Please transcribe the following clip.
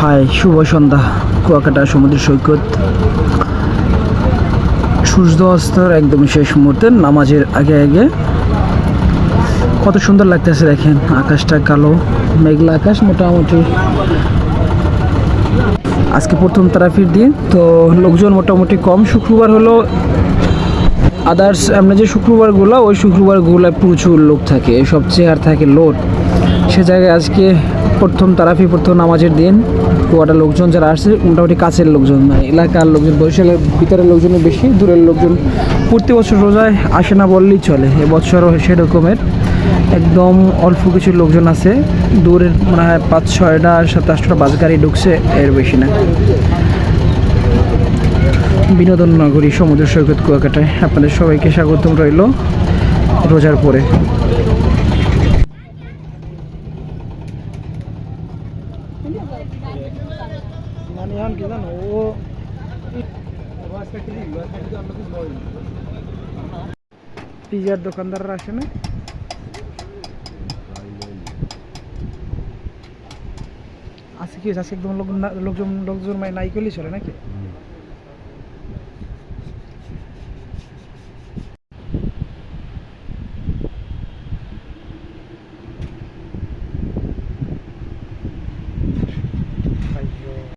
High, শুভ সন্ধ্যা, কুয়াকাটা, সমুদ্র সৈকত। সূর্য অস্তর একদম শেষ মুহূর্তে, নামাজের আগে আগে। কত সুন্দর লাগতেছে দেখেন, আকাশটা কালো, মেঘলা আকাশ মোটামুটি। আজকে প্রথম তারাফির দিন, তো লোকজন মোটামুটি কম। শুক্রবার হলো আদার্স আমরা যে শুক্রবারগুলো, ওই শুক্রবারগুলোয় প্রচুর লোক থাকে, সবচেয়ে আর থাকে লোড। সে জায়গায় আজকে প্রথম তারাফি, প্রথম নামাজের দিন। কুয়াটা লোকজন যারা আসছে, মোটামুটি কাছের লোকজন মানে এলাকার লোকজন, বরিশালের ভিতরের লোকজনের বেশি, দূরের লোকজন। প্রতি বছর রোজায় আসে না বললেই চলে, এবছরও সেরকমের একদম অল্প কিছু লোকজন আছে, দূরের মনে হয় পাঁচ ছয়টা, সাত আটটা বাস গাড়ি ঢুকছে, এর বেশি না। বিনোদন নগরী সমুদ্র সৈকত কুয়াকাটায় আপনাদের সবাইকে স্বাগতম রইল রোজার পরে। পিজার দোকানদাররা আসে না? আজকে কি আজকে একদম লোক লোকজন লোকজন মানে নাই করলেই চলে নাকি?